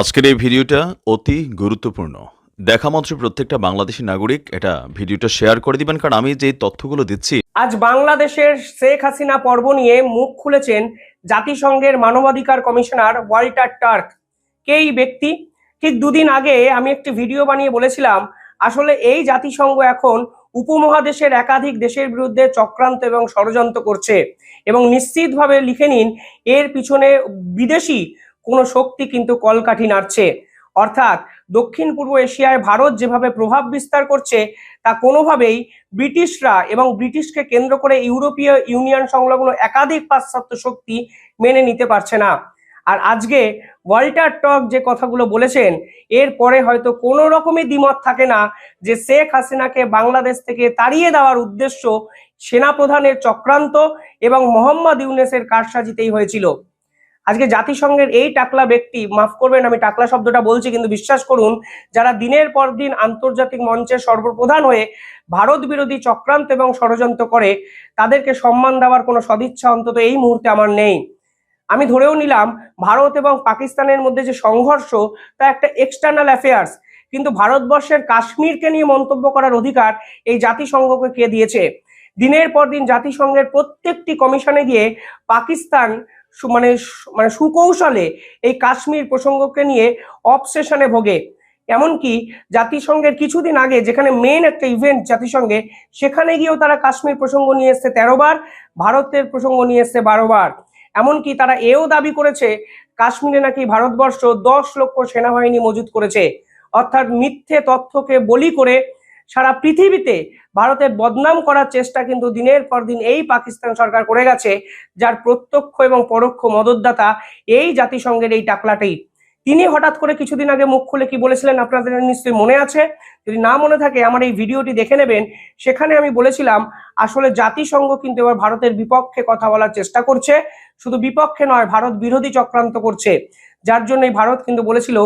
আজকের এই ভিডিওটা অতি গুরুত্বপূর্ণ। দেখা মাত্র প্রত্যেকটা বাংলাদেশি নাগরিক এটা ভিডিওটা শেয়ার করে দিবেন, কারণ আমি যে তথ্যগুলো দিচ্ছি। আজ বাংলাদেশের শেখ হাসিনা পর্ব নিয়ে মুখ খুলেছেন জাতিসংঘের মানবাধিকার কমিশনার ওয়াল্টার টার্ক। কে এই ব্যক্তি? ঠিক দুদিন আগে আমি একটি ভিডিও বানিয়ে বলেছিলাম, আসলে এই জাতিসংঘ এখন উপমহাদেশের একাধিক দেশের বিরুদ্ধে চক্রান্ত এবং ষড়যন্ত্র করছে। এবং নিশ্চিতভাবে লিখে নিন, এর পিছনে বিদেশি কোনো শক্তি কিন্তু কলকাঠি নাড়ছে। অর্থাৎ দক্ষিণ পূর্ব এশিয়ায় ভারত যেভাবে প্রভাব বিস্তার করছে, তা কোনোভাবেই ব্রিটিশরা এবং ব্রিটিশকে কেন্দ্র করে ইউরোপীয় ইউনিয়ন সংলগ্ন একাধিক পাশ্চাত্য শক্তি মেনে নিতে পারছে না। আর আজকে ওয়াল্টার টক যে কথাগুলো বলেছেন এরপরে হয়তো কোনো রকমই দ্বিমত থাকে না যে শেখ হাসিনাকে বাংলাদেশ থেকে তাড়িয়ে দেওয়ার উদ্দেশ্য সেনাপ্রধানের চক্রান্ত এবং মোহাম্মদ ইউনেসের কারসাজিতেই হয়েছিল। আজকে জাতিসংঘের এই টাকলা ব্যক্তি, মাফ করবেন আমি টাকলা শব্দটা বলছি, কিন্তু বিশ্বাস করুন, যারা দিনের পর দিন আন্তর্জাতিক মঞ্চে সর্বপ্রধান হয়ে ভারত বিরোধী চক্রান্ত এবং ষড়যন্ত্র করে, তাদেরকে সম্মান দেওয়ার কোনো সদিচ্ছা অন্তত এই মুহূর্তে আমার নেই। আমি ধরেও নিলাম, ভারত এবং পাকিস্তানের মধ্যে যে সংঘর্ষ, তা একটা এক্সটার্নাল অ্যাফেয়ার্স কিন্তু ভারতবর্ষের কাশ্মীরকে নিয়ে মন্তব্য করার অধিকার এই জাতিসংঘকে কে দিয়েছে? দিনের পর দিন জাতিসংঘের প্রত্যেকটি কমিশনে গিয়ে পাকিস্তান মানে মানে সুকৌশলে এই কাশ্মীর প্রসঙ্গকে নিয়ে অবসেশনে ভোগে। এমনকি জাতিসংঘের কিছুদিন আগে যেখানে মেন একটা ইভেন্ট জাতিসংঘে, সেখানে গিয়েও তারা কাশ্মীর প্রসঙ্গ নিয়ে এসছে বার, ভারতের প্রসঙ্গ নিয়ে এসছে বার। এমনকি তারা এও দাবি করেছে, কাশ্মীরে নাকি ভারতবর্ষ দশ লক্ষ সেনাবাহিনী মজুত করেছে। অর্থাৎ মিথ্যে তথ্যকে বলি করে সারা পৃথিবীতে ভারতের বদনাম করার চেষ্টা কিন্তু দিনের পর দিন এই পাকিস্তান সরকার করে গেছে, যার প্রত্যক্ষ এবং পরোক্ষ মদতদাতা এই জাতিসংঘের এই টাকলাটাই। তিনি হঠাৎ করে কিছুদিন আগে মুখ খুলে কি বলেছিলেন আপনাদের নিশ্চয়ই মনে আছে? যদি না মনে থাকে, আমার এই ভিডিওটি দেখে নেবেন। সেখানে আমি বলেছিলাম, আসলে জাতিসংঘ কিন্তু এবার ভারতের বিপক্ষে কথা বলার চেষ্টা করছে। শুধু বিপক্ষে নয়, ভারত বিরোধী চক্রান্ত করছে। যার জন্যই ভারত কিন্তু বলেছিল,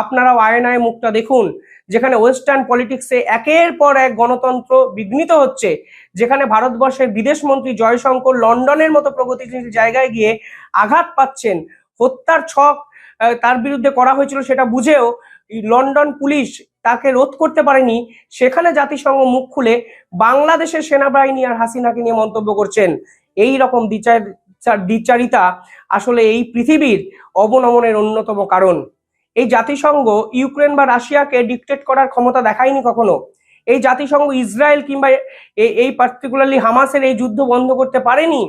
আপনারাও আয়নায় মুখটা দেখুন। যেখানে ওয়েস্টার্ন পলিটিক্সে একের পর এক গণতন্ত্র বিঘ্নিত হচ্ছে, যেখানে ভারতবর্ষের বিদেশ মন্ত্রী জয়শঙ্কর লন্ডনের মতো প্রগতিশীল জায়গায় গিয়ে আঘাত পাচ্ছেন, হত্যার ছক তার বিরুদ্ধে করা হয়েছিল সেটা বুঝেও লন্ডন পুলিশ তাকে রোধ করতে পারেনি। সেখানে জাতিসংঘ মুখ খুলে বাংলাদেশের সেনাবাহিনী আর হাসিনাকে নিয়ে মন্তব্য করছেন। এই রকম দ্বিচার দ্বিচারিতা আসলে এই পৃথিবীর অবনমনের অন্যতম কারণ। এই জাতিসংঘ ইউক্রেন বা রাশিয়াকে ডিকটেট করার ক্ষমতা দেখায়নি কখনো। এই জাতিসংঘ ইসরায়েল কিংবা এই পার্টিকুলারলি হামাসের এই যুদ্ধ বন্ধ করতে পারেনি।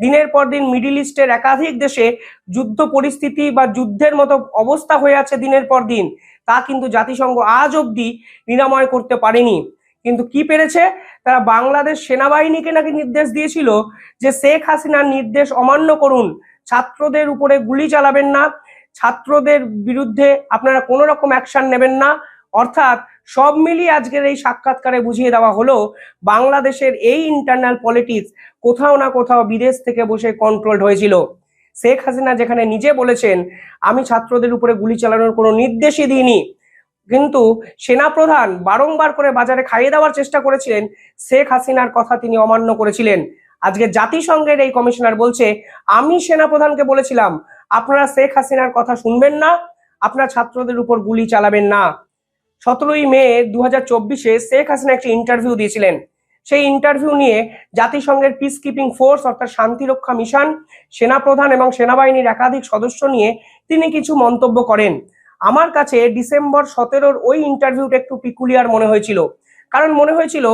দিনের পর দিন মিডিল ইস্টের একাধিক দেশে যুদ্ধ পরিস্থিতি বা যুদ্ধের মতো অবস্থা হয়ে আছে দিনের পর দিন, তা কিন্তু জাতিসংঘ আজ অবধি নিরাময় করতে পারেনি। কিন্তু কি পেরেছে? তারা বাংলাদেশ সেনাবাহিনীকে নাকি নির্দেশ দিয়েছিল যে শেখ হাসিনার নির্দেশ অমান্য করুন, ছাত্রদের উপরে গুলি চালাবেন না, ছাত্রদের বিরুদ্ধে আপনারা কোনো রকম অ্যাকশন নেবেন না, অর্থাৎ সব মিলিয়ে আজকের এই সাক্ষাৎকারে বুঝিয়ে দেওয়া হলো, বাংলাদেশের এই ইন্টারনাল পলিটিক্স কোথাও না কোথাও বিদেশ থেকে বসে কন্ট্রোলড হয়েছিল। শেখ হাসিনা যেখানে নিজে বলেছেন, আমি ছাত্রদের উপরে গুলি চালানোর কোনো নির্দেশই দিইনি। কিন্তু সেনাপ্রধান বারংবার করে বাজারে খাইয়ে দেওয়ার চেষ্টা করেছিলেন, শেখ হাসিনার কথা তিনি অমান্য করেছিলেন। আজকে জাতিসংঘের এই কমিশনার বলছে, আমি সেনাপ্রধানকে বলেছিলাম, আপনারা শেখ হাসিনার কথা শুনবেন না, আপনার ছাত্রদের উপর গুলি চালাবেন না। সতেরোই মে দু হাজার চব্বিশে শেখ হাসিনা একটি ইন্টারভিউ দিয়েছিলেন। সেই ইন্টারভিউ নিয়ে জাতিসংঘের পিস কিপিং ফোর্স অর্থাৎ শান্তিরক্ষা মিশন সেনাপ্রধান এবং সেনাবাহিনীর একাধিক সদস্য নিয়ে তিনি কিছু মন্তব্য করেন। আমার কাছে ডিসেম্বর সতেরোর ওই ইন্টারভিউটা একটু পিকুলিয়ার মনে হয়েছিল। কারণ মনে হয়েছিল,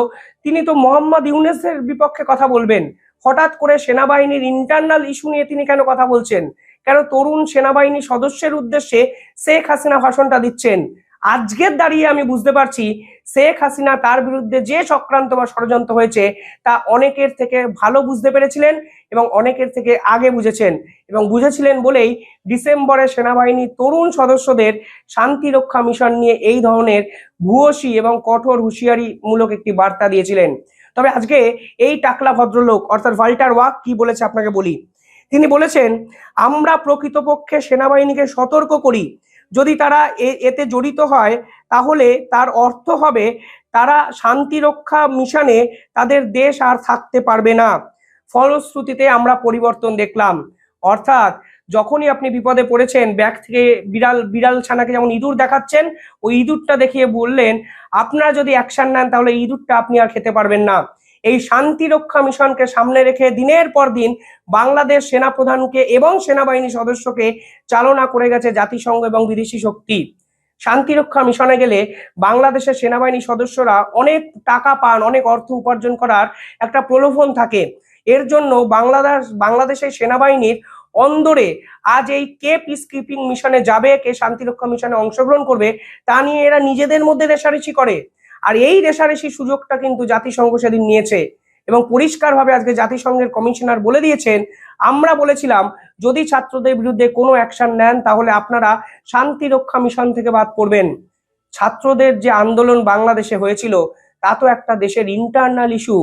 তিনি তো মোহাম্মদ ইউনেসের বিপক্ষে কথা বলবেন। হঠাৎ করে সেনাবাহিনীর ইন্টারনাল ইস্যু নিয়ে তিনি কেন কথা বলছেন? কেন তরুণ সেনাবাহিনী সদস্যের উদ্দেশ্যে শেখ হাসিনা ভাষণটা দিচ্ছেন? আজকের দাঁড়িয়ে আমি বুঝতে পারছি শেখ হাসিনা তার বিরুদ্ধে যে চক্রান্ত বা ষড়যন্ত্র হয়েছে, তা অনেকের থেকে ভালো বুঝতে পেরেছিলেন এবং অনেকের থেকে আগে বুঝেছেন এবং বুঝেছিলেন বলেই ডিসেম্বরে সেনাবাহিনী তরুণ সদস্যদের শান্তি রক্ষা মিশন নিয়ে এই ধরনের ভূয়সী এবং কঠোর হুঁশিয়ারিমূলক একটি বার্তা দিয়েছিলেন। তবে আজকে এই টাকলা ভদ্রলোক, অর্থাৎ ভাল্টার ওয়াক, কি বলেছে আপনাকে বলি? তিনি বলেছেন, আমরা প্রকৃতপক্ষে সেনাবাহিনীকে সতর্ক করি যদি তারা এতে জড়িত হয়, তাহলে তার অর্থ হবে তারা শান্তি রক্ষা মিশনে তাদের দেশ আর থাকতে পারবে না। ফলশ্রুতিতে আমরা পরিবর্তন দেখলাম। অর্থাৎ যখনই আপনি বিপদে পড়েছেন, ব্যাগ থেকে বিড়াল বিড়াল ছানাকে যেমন ইঁদুর দেখাচ্ছেন, ওই ইঁদুরটা দেখিয়ে বললেন, আপনারা যদি অ্যাকশন নেন, তাহলে ইঁদুরটা আপনি আর খেতে পারবেন না। এই শান্তি রক্ষা মিশনকে সামনে রেখে দিনের পর দিন বাংলাদেশ সেনাপ্রধানকে এবং সেনাবাহিনী সদস্যকে চালনা করে গেছে জাতিসংঘ এবং বিদেশি শক্তি। শান্তিরক্ষা মিশনে গেলে বাংলাদেশের সেনাবাহিনী সদস্যরা অনেক টাকা পান, অনেক অর্থ উপার্জন করার একটা প্রলোভন থাকে। এর জন্য বাংলাদেশ, বাংলাদেশের সেনাবাহিনীর অন্দরে আজ এই কে পিস কিপিং মিশনে যাবে, কে শান্তিরক্ষা মিশনে অংশগ্রহণ করবে, তা নিয়ে এরা নিজেদের মধ্যে রেশারেশি করে। আর এই রেশারেশি সুযোগটা কিন্তু জাতিসংঘ সেদিন নিয়েছে এবং পরিষ্কারভাবে আজকে জাতিসংঘের কমিশনার বলে দিয়েছেন, আমরা বলেছিলাম যদি ছাত্রদের বিরুদ্ধে কোনো অ্যাকশন নেন তাহলে আপনারা শান্তি রক্ষা মিশন থেকে বাদ পড়বেন। ছাত্রদের যে আন্দোলন বাংলাদেশে হয়েছিল, তা তো একটা দেশের ইন্টারনাল ইস্যু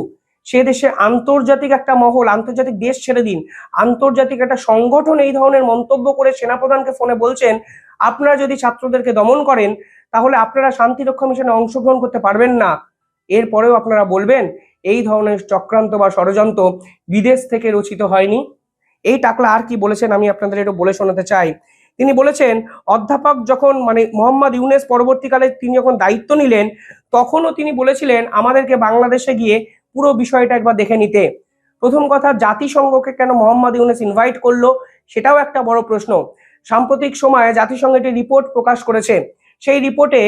সে দেশে আন্তর্জাতিক একটা মহল, আন্তর্জাতিক দেশ ছেড়ে দিন। আন্তর্জাতিক একটা সংগঠন এই ধরনের মন্তব্য করে সেনাপ্রধানকে ফোনে বলছেন, আপনারা যদি ছাত্রদেরকে দমন করেন তাহলে আপনারা শান্তিরক্ষা মিশনে অংশগ্রহণ করতে পারবেন না। এরপরেও আপনারা বলবেন, এই ধরনের চক্রান্ত বা ষড়যন্ত্র বিদেশ থেকে রচিত হয়নি। এই টাকলা আর কি বলেছেন আমি আপনাদের একটু বলে শোনাতে চাই। তিনি বলেছেন, অধ্যাপক যখন মানে মোহাম্মদ ইউনেস পরবর্তীকালে তিনি যখন দায়িত্ব নিলেন, তখনও তিনি বলেছিলেন, আমাদেরকে বাংলাদেশে গিয়ে পুরো বিষয়টা একবার দেখে নিতে। প্রথম কথা, জাতিসংঘকে কেন মোহাম্মদ ইউনেস ইনভাইট করল, সেটাও একটা বড় প্রশ্ন। সাম্প্রতিক সময়ে জাতিসংঘ একটি রিপোর্ট প্রকাশ করেছে। সেই রিপোর্টে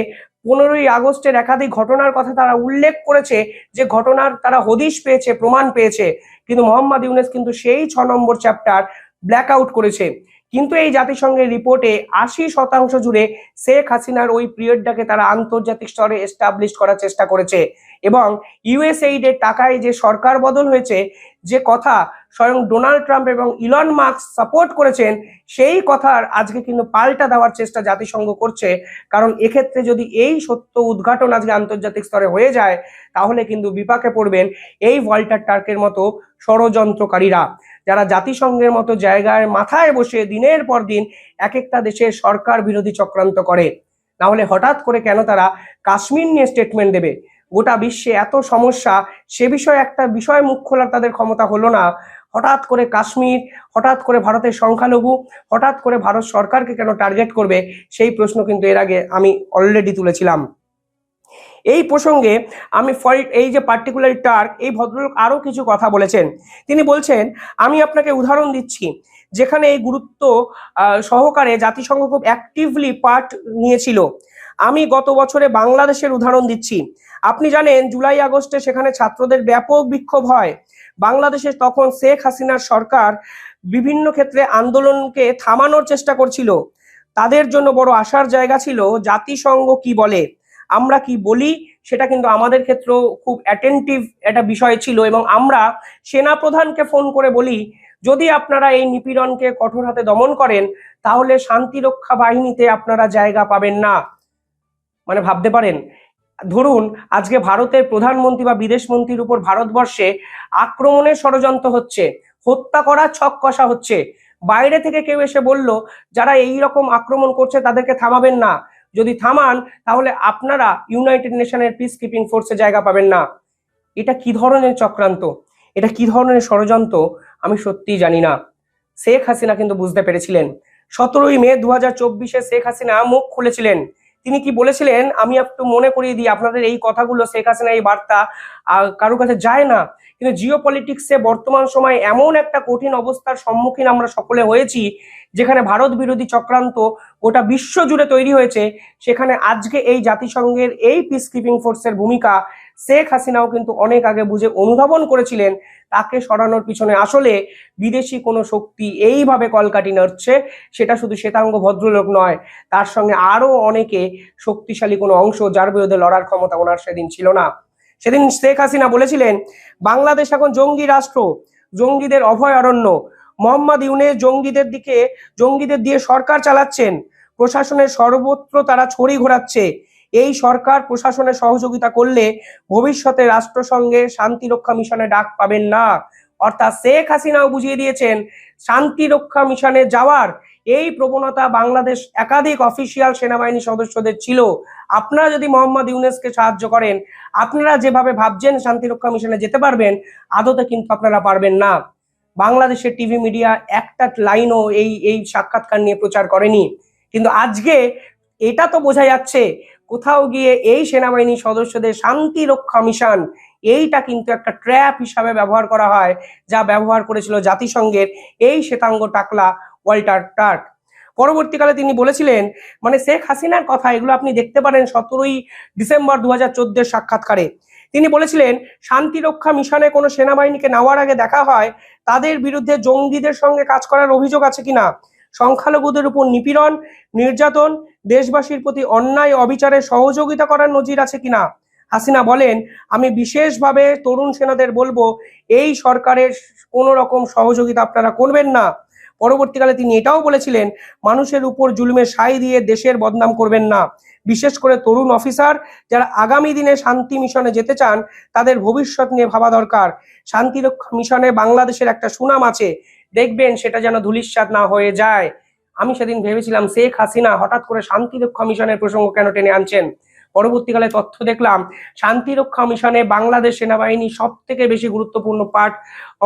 পনেরোই আগস্টের একাধিক ঘটনার কথা তারা উল্লেখ করেছে, যে ঘটনার তারা হদিশ পেয়েছে, প্রমাণ পেয়েছে। কিন্তু মোহাম্মদ ইউনেস কিন্তু সেই ছ নম্বর চ্যাপ্টার ব্ল্যাক আউট করেছে। কিন্তু এই জাতিসংঘের রিপোর্টে আশি শতাংশ জুড়ে শেখ হাসিনার ওই পিরিয়ডটাকে তারা আন্তর্জাতিক স্তরে এস্টাবলিশ করার চেষ্টা করেছে এবং ইউএসএইড এর টাকায় যে সরকার বদল হয়েছে, যে কথা স্বয়ং ডোনাল্ড ট্রাম্প এবং ইলন মার্কস সাপোর্ট করেছেন, সেই কথার আজকে কিন্তু পাল্টা দেওয়ার চেষ্টা জাতিসংঘ করছে। কারণ এক্ষেত্রে যদি এই সত্য উদ্ঘাটন আজকে আন্তর্জাতিক স্তরে হয়ে যায়, তাহলে কিন্তু বিপাকে পড়বেন এই ওয়াল্টার টার্কের মতো ষড়যন্ত্রকারীরা। যারা জাতিসংঘের মতো জায়গায় মাথায় বসে দিনের পর দিন এক একটা দেশের সরকার বিরোধী চক্রান্ত করে। না হলে হঠাৎ করে কেন তারা কাশ্মীর নিয়ে স্টেটমেন্ট দেবে? গোটা বিশ্বে এত সমস্যা, সে বিষয়ে একটা বিষয় মুখ খোলার তাদের ক্ষমতা হলো না। হঠাৎ করে কাশ্মীর, হঠাৎ করে ভারতের সংখ্যালঘু, হঠাৎ করে ভারত সরকারকে কেন টার্গেট করবে? সেই প্রশ্ন কিন্তু এর আগে আমি অলরেডি তুলেছিলাম। এই প্রসঙ্গে আমি ফল্ট এই যে পার্টিকুলার টার্ক এই ভদ্রলোক আরও কিছু কথা বলেছেন। তিনি বলছেন, আমি আপনাকে উদাহরণ দিচ্ছি। যেখানে এই গুরুত্ব সহকারে জাতিসংঘ খুব অ্যাক্টিভলি পার্ট নিয়েছিল। আমি গত বছরে বাংলাদেশের উদাহরণ দিচ্ছি। আপনি জানেন, জুলাই, আগস্টে সেখানে ছাত্রদের ব্যাপক বিক্ষোভ হয়। বাংলাদেশে তখন শেখ হাসিনার সরকার বিভিন্ন ক্ষেত্রে আন্দোলনকে থামানোর চেষ্টা করছিল। তাদের জন্য বড় আশার জায়গা ছিল জাতিসংঘ কি বলে। আমরা কি বলি, সেটা কিন্তু আমাদের ক্ষেত্রেও খুব অ্যাটেন্টিভ একটা বিষয় ছিল এবং আমরা সেনাপ্রধানকে ফোন করে বলি, যদি আপনারা এই নিপীড়নকে কঠোর হাতে দমন করেন, তাহলে শান্তিরক্ষা বাহিনীতে আপনারা জায়গা পাবেন না। মানে ভাবতে পারেন? ধরুন, আজকে ভারতের প্রধানমন্ত্রী বা বিদেশ মন্ত্রীর উপর ভারতবর্ষে আক্রমণের ষড়যন্ত্র হচ্ছে, হত্যা করা ছক কষা হচ্ছে, বাইরে থেকে কেউ এসে বলল, যারা এই রকম আক্রমণ করছে তাদেরকে থামাবেন না। যদি থামান, তাহলে আপনারা ইউনাইটেড নেশনের পিস কিপিং ফোর্সে জায়গা পাবেন না। এটা কি ধরনের চক্রান্ত? এটা কি ধরনের ষড়যন্ত্র? আমি সত্যিই জানি না। শেখ হাসিনা কিন্তু বুঝতে পেরেছিলেন। সতেরোই মে দু হাজার চব্বিশে শেখ হাসিনা মুখ খুলেছিলেন। তিনি কি বলেছিলেন? আমি একটু মনে করিয়ে দিই, আপনাদের এই কথাগুলো শেখ হাসিনা এই বার্তা কারোর কাছে যায় না। কিন্তু জিও পলিটিক্সে বর্তমান সময়ে এমন একটা কঠিন অবস্থার সম্মুখীন আমরা সকলে হয়েছি, যেখানে ভারত বিরোধী চক্রান্ত গোটা বিশ্ব জুড়ে তৈরি হয়েছে, সেখানে আজকে এই জাতিসংঘের এই পিস কিপিং ফোর্সের ভূমিকা, শেখ হাসিনাও কিন্তু অনেক আগে বুঝে অনুধাবন করেছিলেন, তাকে সরানোর পিছনে আসলে বিদেশি কোনো শক্তি এইভাবে কলকাটি নড়ছে, সেটা শুধু শ্বেতাঙ্গ ভদ্রলোক নয়, তার সঙ্গে আরও অনেকে শক্তিশালী কোনো অংশ যার বিরুদ্ধে লড়ার ক্ষমতা ওনার সেদিন ছিল না। সেদিন শেখ হাসিনা বলেছিলেন, বাংলাদেশ এখন জঙ্গি রাষ্ট্র, জঙ্গিদের অভয়ারণ্য মোহাম্মদ ইউনেস জঙ্গিদের দিকে, জঙ্গিদের দিয়ে সরকার চালাচ্ছেন। প্রশাসনের সর্বত্র তারা ছড়ি ঘোরাচ্ছে। এই সরকার প্রশাসনের সহযোগিতা করলে ভবিষ্যতে রাষ্ট্রসংঘে শান্তি রক্ষা মিশনে ডাক পাবেন না। অর্থাৎ শেখ হাসিনাও বুঝিয়ে দিয়েছেন শান্তি রক্ষা মিশনে যাওয়ার এই প্রবণতা বাংলাদেশ একাধিক অফিসিয়াল সেনাবাহিনী সদস্যদের ছিল। আপনারা যদি মোহাম্মদ ইউনেসকে সাহায্য করেন, আপনারা যেভাবে ভাবছেন শান্তিরক্ষা মিশনে যেতে পারবেন, আদতে কিন্তু আপনারা পারবেন না। বাংলাদেশের টিভি মিডিয়া একটা লাইনও এই এই সাক্ষাৎকার নিয়ে প্রচার করেনি। কিন্তু আজকে এটা তো বোঝা যাচ্ছে, কোথাও গিয়ে এই সেনাবাহিনী সদস্যদের শান্তি রক্ষা মিশন, এইটা কিন্তু একটা ট্র্যাপ হিসাবে ব্যবহার করা হয়, যা ব্যবহার করেছিল জাতিসংঘের এই শ্বেতাঙ্গ টাকলা ওয়াল্টার টার্ক। পরবর্তীকালে তিনি বলেছিলেন মানে শেখ হাসিনার কথা, এগুলো আপনি দেখতে পারেন সতেরোই ডিসেম্বর দু হাজার সাক্ষাৎকারে। তিনি বলেছিলেন শান্তি রক্ষা মিশনে কোনো সেনাবাহিনীকে নেওয়ার আগে দেখা হয়, তাদের বিরুদ্ধে জঙ্গিদের সঙ্গে কাজ করার অভিযোগ আছে কিনা? সংখ্যালঘুদের উপর নিপীড়ন, নির্যাতন, দেশবাসীর প্রতি অন্যায় অবিচারে সহযোগিতা করার নজির আছে কিনা? হাসিনা বলেন, আমি বিশেষভাবে তরুণ সেনাদের বলব, এই সরকারের কোনো রকম সহযোগিতা আপনারা করবেন না। পরবর্তীকালে তিনি এটাও বলেছিলেন, মানুষের উপর জুলুমের সাই দিয়ে দেশের বদনাম করবেন না। বিশেষ করে তরুণ অফিসার যারা আগামী দিনে শান্তি মিশনে যেতে চান, তাদের ভবিষ্যৎ নিয়ে ভাবা দরকার। শান্তিরক্ষা মিশনে বাংলাদেশের একটা সুনাম আছে, দেখবেন সেটা যেন ধুলিস্বাদ না হয়ে যায়। আমি সেদিন ভেবেছিলাম, শেখ হাসিনা হঠাৎ করে শান্তিরক্ষা মিশনের প্রসঙ্গ কেন টেনে আনছেন? পরবর্তীকালে তথ্য দেখলাম শান্তিরক্ষা মিশনে বাংলাদেশ সেনাবাহিনী সব থেকে বেশি গুরুত্বপূর্ণ পাঠ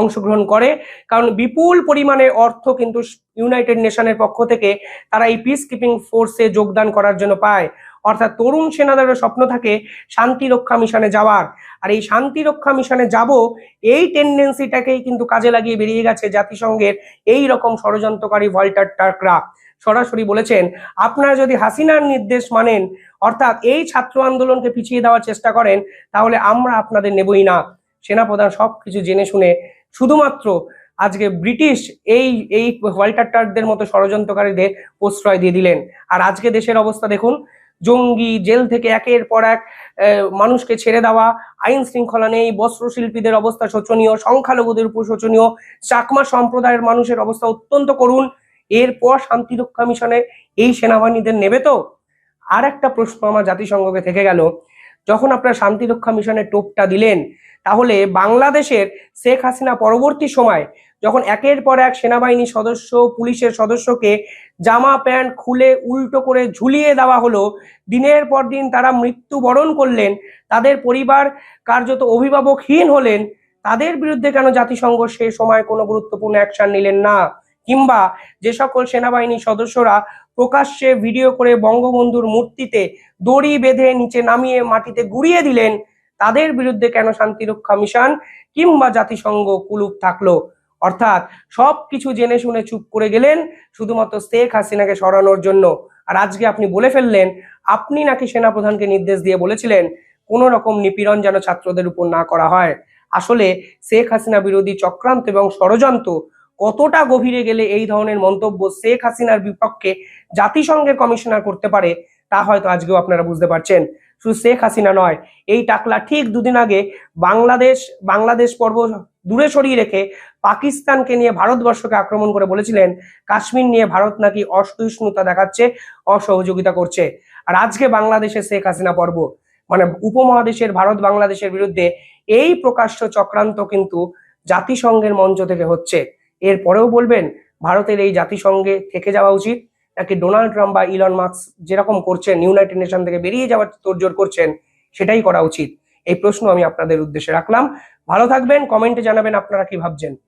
অংশগ্রহণ করে। কারণ বিপুল পরিমাণে অর্থ কিন্তু ইউনাইটেড নেশনের পক্ষ থেকে তারা এই পিস কিপিং ফোর্সে যোগদান করার জন্য পায়। অর্থাৎ তরুণ সেনাদেরও স্বপ্ন থাকে শান্তি রক্ষা মিশনে যাওয়ার। আর এই শান্তি রক্ষা মিশনে যাব, এই টেন্ডেন্সিটাকেই কিন্তু কাজে লাগিয়ে বেরিয়ে গেছে জাতিসংঘের এই রকম ষড়যন্ত্রকারী ভল্টার টার্করা। সরাসরি বলেছেন, আপনারা যদি হাসিনার নির্দেশ মানেন, অর্থাৎ এই ছাত্র আন্দোলনকে পিছিয়ে দেওয়ার চেষ্টা করেন, তাহলে আমরা আপনাদের নেবই না। সেনাপ্রধান সব কিছু জেনে শুনে শুধুমাত্র আজকে ব্রিটিশ এই এই ওয়াল্টার টার্কদের মতো ষড়যন্ত্রকারীদের প্রশ্রয় দিয়ে দিলেন। আর আজকে দেশের অবস্থা দেখুন, জঙ্গি, জেল থেকে একের পর এক মানুষকে ছেড়ে দেওয়া, আইন শৃঙ্খলা নেই, বস্ত্রশিল্পীদের অবস্থা শোচনীয়, সংখ্যালঘুদের উপর শোচনীয়, চাকমা সম্প্রদায়ের মানুষের অবস্থা অত্যন্ত করুণ। এরপর শান্তিরক্ষা মিশনে এই সেনাবাহিনীদের নেবে তো? আর একটা প্রশ্ন আমার জাতিসংঘকে থেকে গেল। যখন আপনারা শান্তিরক্ষা মিশনের টোপটা দিলেন, তাহলে বাংলাদেশের শেখ হাসিনা পরবর্তী সময় যখন একের পর এক সেনাবাহিনী সদস্য, পুলিশের সদস্যকে জামা প্যান্ট খুলে উল্টো করে ঝুলিয়ে দেওয়া হলো, দিনের পর দিন তারা মৃত্যুবরণ করলেন, তাদের পরিবার কার্যত অভিভাবকহীন হলেন, তাদের বিরুদ্ধে কেন জাতিসংঘ সে সময় কোনো গুরুত্বপূর্ণ অ্যাকশন নিলেন না? কিংবা যে সকল সেনাবাহিনী সদস্যরা প্রকাশ্যে ভিডিও করে বঙ্গবন্ধুর মূর্তিতে দড়ি বেঁধে নিচে নামিয়ে মাটিতে গুড়িয়ে দিলেন, তাদের বিরুদ্ধে কেন শান্তিরক্ষা মিশন কিংবা জাতিসংঘ কুলুপ থাকল? অর্থাৎ সব কিছু জেনে শুনে চুপ করে গেলেন শুধুমাত্র শেখ হাসিনাকে সরানোর জন্য। আর আজকে আপনি বলে ফেললেন, আপনি নাকি সেনাপ্রধানকে নির্দেশ দিয়ে বলেছিলেন, কোনো রকম নিপীড়ন যেন ছাত্রদের উপর না করা হয়। আসলে শেখ হাসিনা বিরোধী চক্রান্ত এবং ষড়যন্ত্র কতটা গভীরে গেলে এই ধরনের মন্তব্য শেখ হাসিনার বিপক্ষে জাতিসংঘের কমিশনার করতে পারে, তা হয়তো আজকেও আপনারা বুঝতে পারছেন। শুধু শেখ হাসিনা নয়, এই টাকলা ঠিক দুদিন আগে বাংলাদেশ বাংলাদেশ পর্ব দূরে সরিয়ে রেখে পাকিস্তানকে নিয়ে ভারতবর্ষকে আক্রমণ করে বলেছিলেন, কাশ্মীর নিয়ে ভারত নাকি অসহিষ্ণুতা দেখাচ্ছে, অসহযোগিতা করছে। আর আজকে বাংলাদেশে শেখ হাসিনা পর্ব মানে উপমহাদেশের ভারত বাংলাদেশের বিরুদ্ধে এই প্রকাশ্য চক্রান্ত কিন্তু জাতিসংঘের মঞ্চ থেকে হচ্ছে। এরপরেও বলবেন, ভারতের এই জাতিসংঘে থেকে যাওয়া উচিত? নাকি ডোনাল্ড ট্রাম্প বা ইলন মার্কস যেরকম করছেন, ইউনাইটেড নেশন থেকে বেরিয়ে যাওয়ার তোড়জোড় করছেন, সেটাই করা উচিত? এই প্রশ্ন আমি আপনাদের উদ্দেশ্যে রাখলাম। ভালো থাকবেন, কমেন্টে জানাবেন আপনারা কি ভাবছেন।